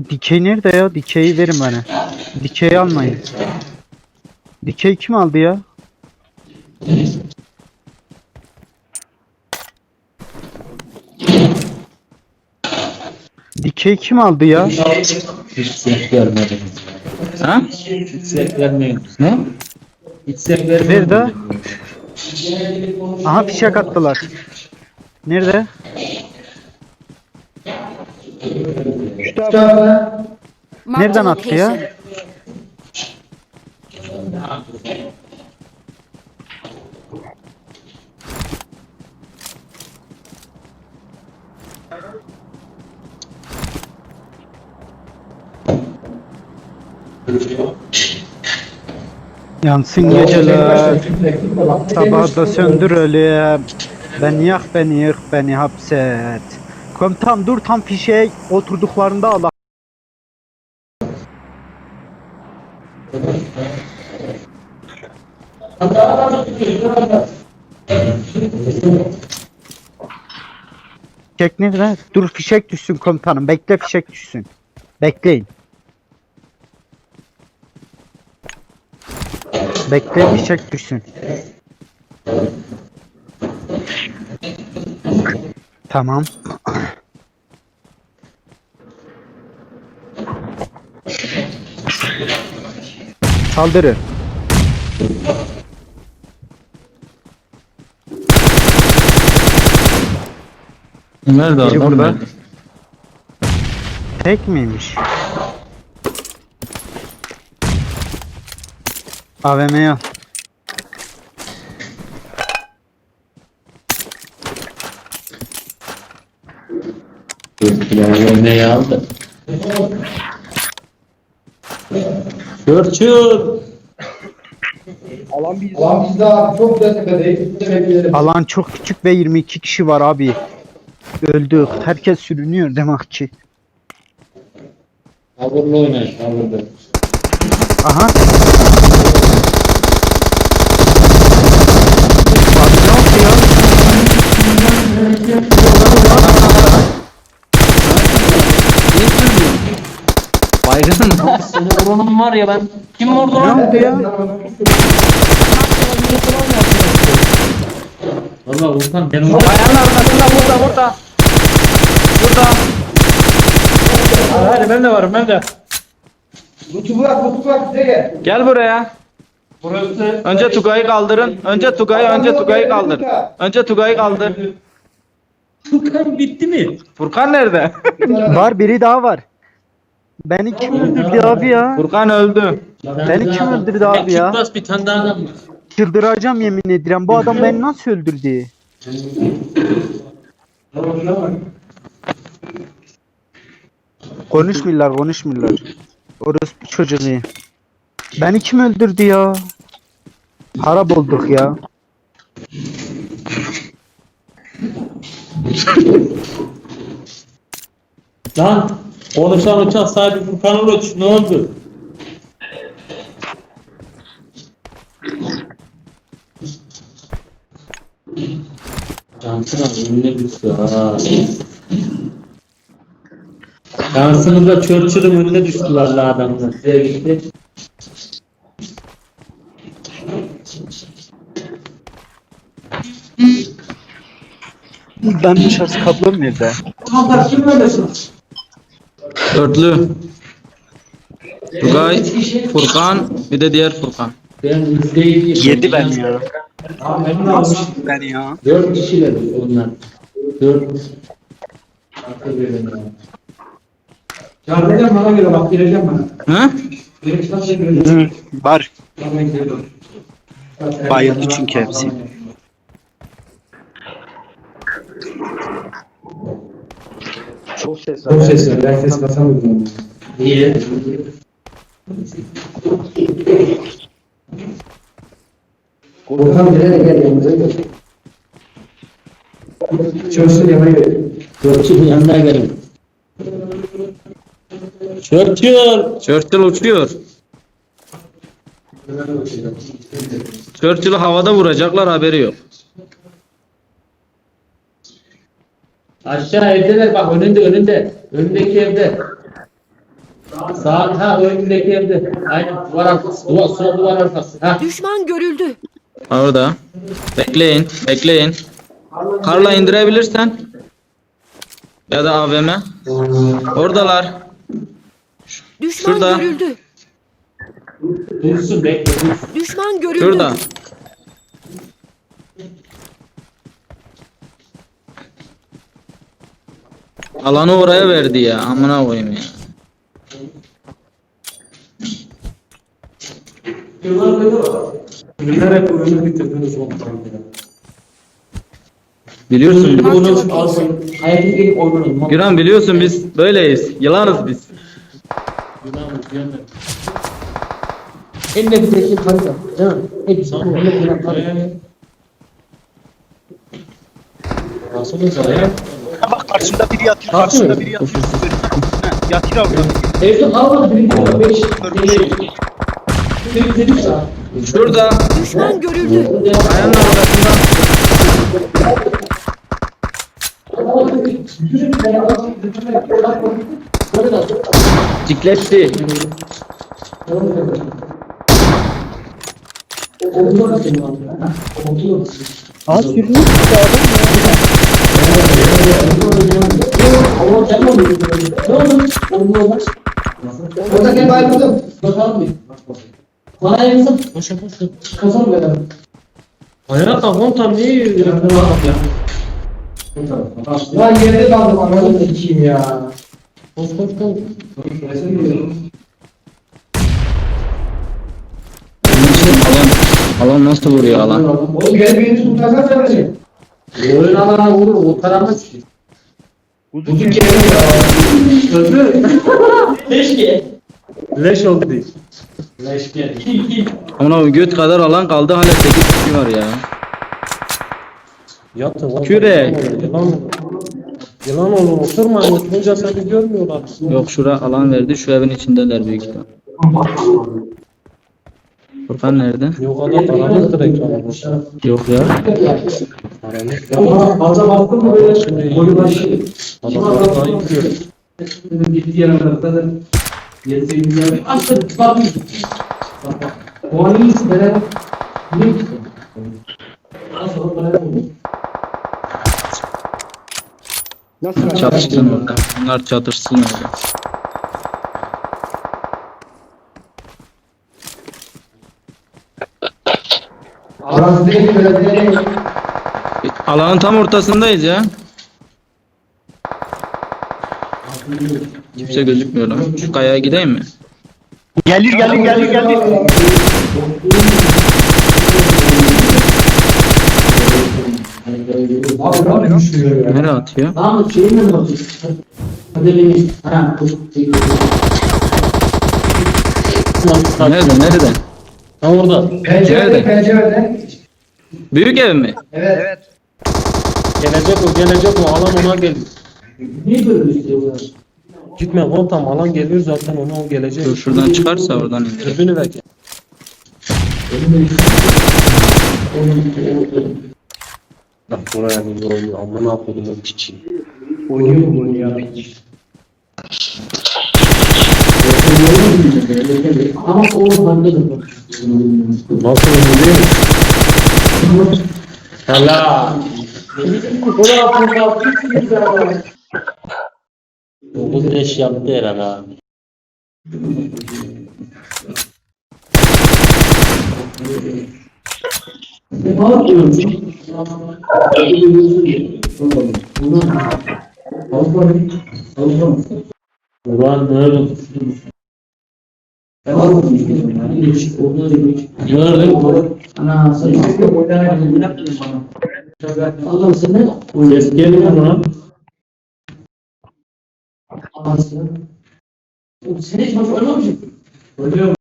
Dikey nerede ya? Dikeyi verin bana. Dikeyi almayın. Dikey kim aldı ya? Dikey kim aldı ya? Hiç ses görmedim. Ha? Hiç ses vermeyin. Ne? Hiç ses vermeyin. Nerede? Aha fişek attılar. Nerede? Marked Nereden attı ya? Yansın geceler. Sabah da söndürelim. Beni yak beni yık beni hapset. Komutan dur tam fişeğe oturduklarında al. Fişek nerede? Dur fişek düşsün komutanım. Bekle fişek düşsün. Bekleyin. Bekle fişek düşsün. Tamam. Saldırı. Nerede Biri adam? burada. Nerede? Tek miymiş? AVM'ye al. Ne aldı? Churchill. Alan bizde abi çok güzel tepedeyiz. Alan çok küçük ve 22 kişi var abi. Öldük. Herkes sürünüyor demek ki. Tavırlı oynayın tavırlı. Aha. Abi ne oldu Baygın. Seni vuranım var ya ben. Kim vurdu Ne lan? oldu ya? Valla Volkan ben vurdum. Ayağının arkasında burada burada. Burada. Hadi, hadi ben de varım ben de. Lütfu bırak, lütfu bırak bize gel. Gel buraya. Burası. Önce Tugay'ı kaldırın. Önce Tugay'ı önce Tugay'ı kaldır. Önce Tugay'ı kaldır. Furkan bitti mi? Furkan nerede? Var biri daha var. Beni kim öldürdü abi ya? Furkan öldü. Beni kim öldürdü abi ya? Çıkmaz bir tane daha adam var. Çıldıracağım yemin ederim. Bu adam beni nasıl öldürdü? Konuşmuyorlar, konuşmuyorlar. Orası bir çocuğu. Beni kim öldürdü ya? Harap olduk ya. Lan konuşan uçak sahibi Furkan Uluç ne oldu? Cansın abi önüne düştü ha. Cansın'ın da Churchill'ın önüne düştü valla adamlar. Nereye gitti? Ben dışarısı kablom nerede? Dörtlü. Tugay, Furkan, bir de diğer Furkan. Ben. Yedi ben ya. Nasıl ben ya? Dört kişiler onlar. Dört. Ya. Çağıracağım bana göre bak gireceğim bana. Hı? Var. Bayıldı çünkü hepsi. Çok ses Çok ses var. Ben ses basamıyorum. Niye? Korkan nereye gel yanımıza gel. Çörsün yemeği ver. Churchill yanına gelin. Churchill. Churchill uçuyor. Churchill'ı havada vuracaklar haberi yok. Aşağı evdeler bak önünde önünde. Önündeki evde. Sağ, ha önündeki evde. Aynen duvar arkası. Duvar, sonra duvar arkası. Ha. Düşman görüldü. Orada. Bekleyin, bekleyin. Karla indirebilirsen. Ya da AVM. Oradalar. Düşman Şurada. görüldü. Dursun bekle dursun. Düşman görüldü. Şurada. Alanı oraya verdi ya. Amına koyayım ya. Nereye oyunu bitirdiniz ondan Biliyorsun. Bunu alsın. Hayatı gelip oynayın. Güran biliyorsun biz böyleyiz. Yılanız biz. Eline bir tekim harita. Değil mi? Hepsi. Eline bir tekim harita. Nasıl mesela? Bak karşında biri yatıyor, karşında biri yatıyor. He, Yatıyor orada. Evde almadı birinci var. Beş. Bir dedik ya. Şurada. Düşman görüldü. Ayağının arkasında. Cikletti. Sürünüyor işte adam ya. Orada gel bayım kızım. Bana yazın. Boşa boşa. Kazan be. Hayat tamam tam niye yürüyor? Lan yerde kaldım anasını sikeyim ya. Koş koş koş. Alan. Alan nasıl vuruyor alan? Oğlum gel beni tutarsan sen Oyun alana vurur. O karanlık. Buzun kere ya. Sözü. Keşke. Leş oldu değil. Leş geldi. Ama o göt kadar alan kaldı hala 8 kişi var ya. Oğlum. Küre. Yılan, yılan oğlum oturma. Oturunca seni görmüyorlar. Yok şura alan verdi şu evin içindeler büyük ihtimal. Furkan nerede? Yok adam direkt. Yok ya. Fazla baktın mı böyle boyu başı. Adam orada gidiyor. Gitti yanımda da. Yetse güzel. Açtı. Bak. O an iyisi böyle. Ne gitti? Nasıl? Çatışsın orada. Bunlar çatışsın orada. Böyle değil. Alanın tam ortasındayız ya. Kimse gözükmüyor lan. Şu kayaya gideyim mi? Gelir gelir gelir gelir. Nereye atıyor? Tamam şeyi mi bakıyorsun? Hadi beni. Ha. Nerede nerede? Ha orada. Pencerede pencerede. Büyük ev mi? Evet. Evet. Gelecek o gelecek o alan ona geliyor. Niye böyle istiyorlar? Gitme oğlum tam alan geliyor zaten ona o gelecek. Dur şuradan çıkarsa oradan indir. Dürbünü ver. Bak buraya bir oynuyor. Amına koydum o piçi. Oynuyor mu bunu ya? Ama o bende de. Nasıl oynuyor değil Bu deş yaptı herhalde abi. Ne yapıyorsun? Ulan böyle Gördüm. Ana sen. Ne bana? Allah'ım sen ne? Ses geliyor mu lan? Anasını. Sen hiç maç oynamışsın. Oynuyorum.